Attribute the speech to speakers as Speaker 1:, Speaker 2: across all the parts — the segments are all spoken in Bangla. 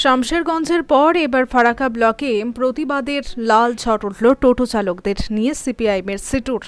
Speaker 1: শামশেরগঞ্জের পর এবার ফারাকা ব্লকে প্রতিবাদের লাল ঝড় উঠল টোটো চালকদের নিয়ে সিপিআইএমের সিটুর।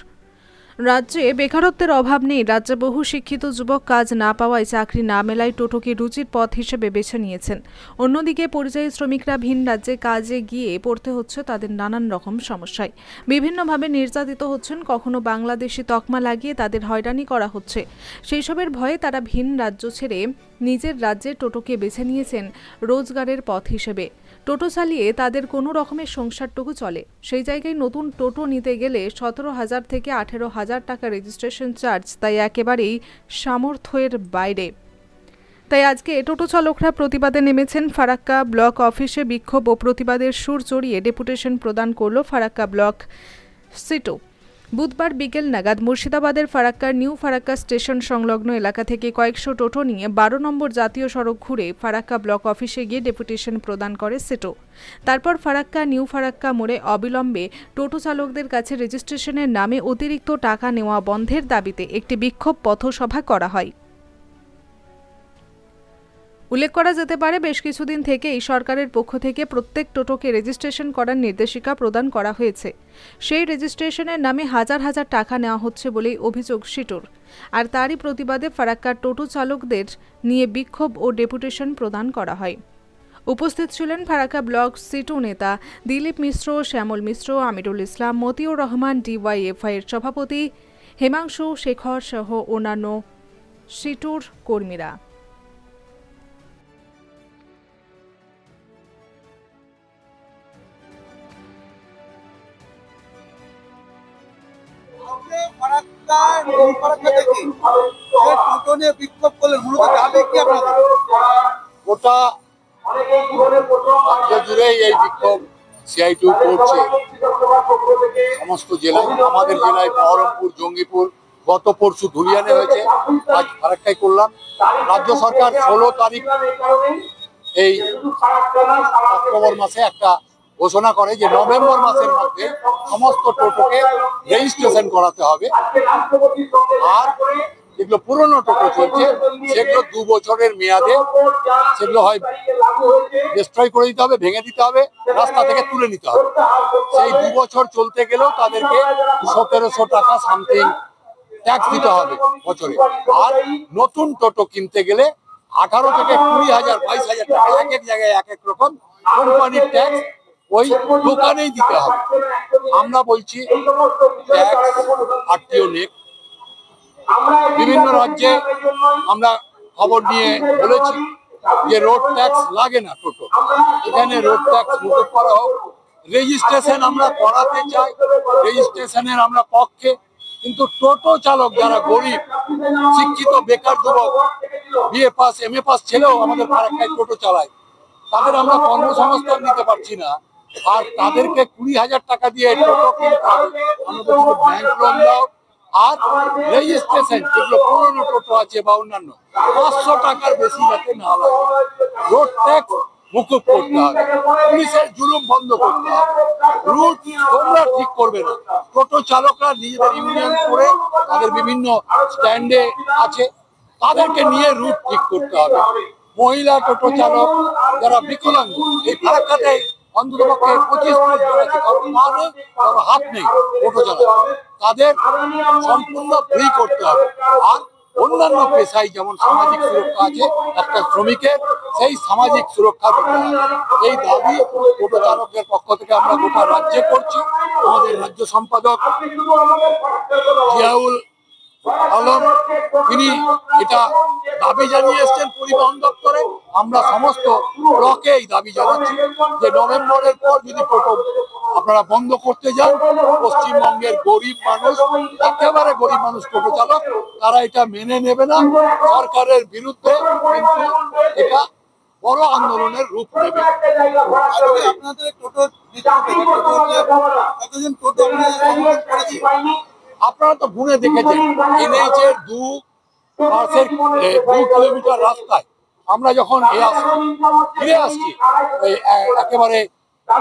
Speaker 1: রাজ্যে বেকারত্বের অভাব নেই। রাজ্যে বহু শিক্ষিত যুবক কাজ না পাওয়ায় চাকরি না মেলায় টোটোকে রুচির পথ হিসেবে বেছে নিয়েছেন। অন্যদিকে পরিযায়ী শ্রমিকরা ভিন রাজ্যে কাজে গিয়ে পড়তে হচ্ছে তাদের নানান রকম সমস্যায়। বিভিন্নভাবে নির্যাতিত হচ্ছেন, কখনো বাংলাদেশি তকমা লাগিয়ে তাদের হয়রানি করা হচ্ছে। সেই সবের ভয়ে তারা ভিন রাজ্য ছেড়ে নিজের রাজ্যে টোটোকে বেছে নিয়েছেন রোজগারের পথ হিসেবে। টোটো চালিয়ে তাদের কোনো রকমের সংসারটুকু চলে। সেই জায়গায় নতুন টোটো নিতে গেলে সতেরো হাজার থেকে আঠেরো হাজার টাকা রেজিস্ট্রেশন চার্জ তাই একেবারেই সামর্থ্যের বাইরে। তাই আজকে টোটো চালকরা প্রতিবাদে নেমেছেন ফারাক্কা ব্লক অফিসে বিক্ষোভ ও প্রতিবাদের সুর চড়িয়ে ডেপুটেশন প্রদান করল ফারাক্কা ব্লক সিটো। বুধবার বিকেল নাগাদ মুর্শিদাবাদের ফারাক্কার নিউ ফারাক্কা স্টেশন সংলগ্ন এলাকা থেকে কয়েকশো টোটো নিয়ে বারো নম্বর জাতীয় সড়ক ঘুরে ফারাক্কা ব্লক অফিসে গিয়ে ডেপুটেশন প্রদান করে সেটো। তারপর ফারাক্কা নিউ ফারাক্কা মোড়ে অবিলম্বে টোটো চালকদের কাছে রেজিস্ট্রেশনের নামে অতিরিক্ত টাকা নেওয়া বন্ধের দাবিতে একটি বিক্ষোভ পথসভা করা হয়। উল্লেখ করা যেতে পারে, বেশ কিছুদিন থেকেই সরকারের পক্ষ থেকে প্রত্যেক টোটোকে রেজিস্ট্রেশন করার নির্দেশিকা প্রদান করা হয়েছে। সেই রেজিস্ট্রেশনের নামে হাজার হাজার টাকা নেওয়া হচ্ছে বলেই অভিযোগ সিটুর আর তারই প্রতিবাদে ফারাক্কার টোটো চালকদের নিয়ে বিক্ষোভ ও ডেপুটেশন প্রদান করা হয়। উপস্থিত ছিলেন ফারাক্কা ব্লক সিটু নেতা দিলীপ মিশ্র, শ্যামল মিশ্র, আমিরুল ইসলাম, মতিউর রহমান, ডিওয়াইএফআই এর সভাপতি হেমাংশু শেখর সহ অন্যান্য সিটুর কর্মীরা।
Speaker 2: বিক্ষোভ
Speaker 3: জুড়েই এই বিক্ষোভ করছে। সমস্ত জেলায় আমাদের জেলায় বহরমপুর, জঙ্গিপুর, গত পরশু ধুলিয়ানে হয়েছে। আজ ফারাক্কায় করলাম। রাজ্য সরকার ষোলো তারিখ এই অক্টোবর মাসে একটা ঘোষণা করে যে নভেম্বর মাসের মধ্যে সমস্ত টোটোকে রেজিস্ট্রেশন করাতে হবে। আর যেগুলো পুরনো টোটো চলছে, সেগুলো দু বছরের মেয়াদে সেগুলো হয় ডিস্ট্রয় করে দিতে হবে, ভেঙে দিতে হবে, রাস্তা থেকে তুলে নিতে হবে। সেই দু বছর চলতে গেলেও তাদেরকে সতেরোশো টাকা সামথিং ট্যাক্স দিতে হবে বছরে। আর নতুন টোটো কিনতে গেলে আঠারো থেকে কুড়ি হাজার, বাইশ হাজার টাকা এক এক জায়গায় এক এক রকম কোম্পানির ট্যাক্স ওই দোকানেই দিতে হবে। আমরা বলছি, ট্যাক্স বিভিন্ন রাজ্যে আমরা খবর নিয়ে বলেছি যে রোড ট্যাক্স লাগে না টোটো। এখানে রোড ট্যাক্স মুকুব করা হোক। রেজিস্ট্রেশন আমরা করাতে চাই। রেজিস্ট্রেশনের আমরা পক্ষে। কিন্তু টোটো চালক যারা গরিব, শিক্ষিত, বেকার যুবক, BA pass M A pass ছেলেও আমাদের ফারাক্কায় টোটো চালায়, তাদের আমরা কর্মসংস্থান দিতে পারছি না। আর তাদেরকে কুড়ি হাজার টাকা দিয়ে ব্যাংক লোন আর রেজিস্ট্রেশন যেগুলো পুরনো টোটো আছে বা অন্যান্য, পাঁচশো টাকার বেশি যাতে না লাগে। রোড ট্যাক্স মুকুব করতে হবে। পুলিশের জুলুম বন্ধ করতে হবে। রুট তোমরা ঠিক করবে না। টোটো চালকরা নিজেদের ইউনিয়ন করে তাদের বিভিন্ন স্ট্যান্ডে আছে, তাদেরকে নিয়ে রুট ঠিক করতে হবে। মহিলা টোটো চালক যারা বিকলাঙ্গ, এই ফারাক্কাতে অন্তত পক্ষে পঁচিশ ত্রিশ জন কারও পা নেই কারও হাত নেই টোটো চালক তাদের সম্পূর্ণ ফ্রি করতে হবে। আর অন্যান্য পেশায় যেমন সামাজিক সুরক্ষা আছে, একটা শ্রমিকের, সেই সামাজিক সুরক্ষা দিতে এই দাবি টোটো চালকদের পক্ষ থেকে আমরা গোটা রাজ্যে করছি। আমাদের রাজ্য সম্পাদক জিয়াউল আলম তিনি এটা দাবি জানিয়ে এসছেন পরিবহন দপ্তরে। আমরা সমস্ত ব্লকে এই দাবি জানাচ্ছি যে নভেম্বরের পর যদি টোটো আপনারা বন্ধ করতে যান, পশ্চিমবঙ্গের গরিব মানুষ, একেবারে গরিব মানুষ টোটো চালক তারা এটা মেনে নেবে না। সরকারের বিরুদ্ধে কিন্তু এটা বড় আন্দোলনের রূপ নেবে।
Speaker 2: আপনাদের টোটো কতজন টোটো
Speaker 3: আপনারা তো গুনে দেখেছেন এনএইচ এর দু দুই কিলোমিটার রাস্তায় আমরা যখন ফিরে আসছি একেবারে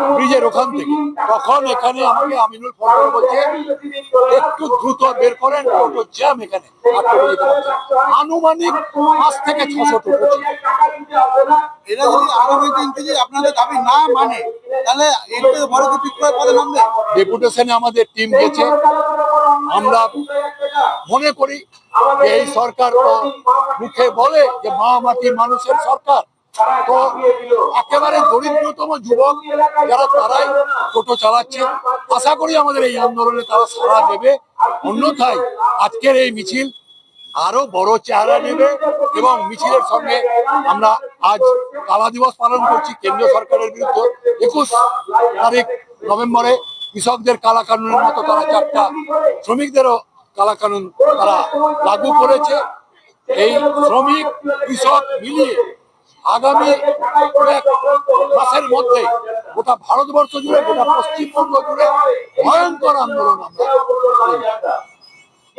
Speaker 3: ব্রিজের ওখান থেকে তখন এখানে আমাকে আমিনুল ফোন বলছে একটু দ্রুত বের করেন টোটো জ্যাম এখানে। আনুমানিক পাঁচ থেকে ছশো টোটো
Speaker 2: এরা যদি আগামী দিন থেকে আপনাদের দাবি না মানে তাহলে এর থেকে বড় বিক্রয় পদে নামবে?
Speaker 3: ডেপুটেশনে আমাদের টিম গেছে। আমরা মনে করি এই সরকার তো মুখে বলে যে মা মাটি মানুষের সরকার। তো একেবারে দরিদ্রতম যুবক যারা তারাই টোটো চালাচ্ছে। আশা করি আমাদের এই আন্দোলনে তারা সাড়া দেবে। অন্যথায় আজকের এই মিছিল আরও বড় চেহারা নেবে এবং মিছিলের সঙ্গে আমরা আজ কালা দিবস পালন করছি কেন্দ্রীয় সরকারের বিরুদ্ধে। একুশ তারিখ নভেম্বরে কৃষকদের কালা কানুনের মতো তারা চারটা, শ্রমিকদেরও কালা কানুন তারা লাগু করেছে এই শ্রমিক, কৃষক মিলিয়ে আগামী কয়েক মাসের মধ্যে গোটা ভারতবর্ষ জুড়ে, গোটা পশ্চিমবঙ্গ জুড়ে ভয়ঙ্কর আন্দোলন আমরা।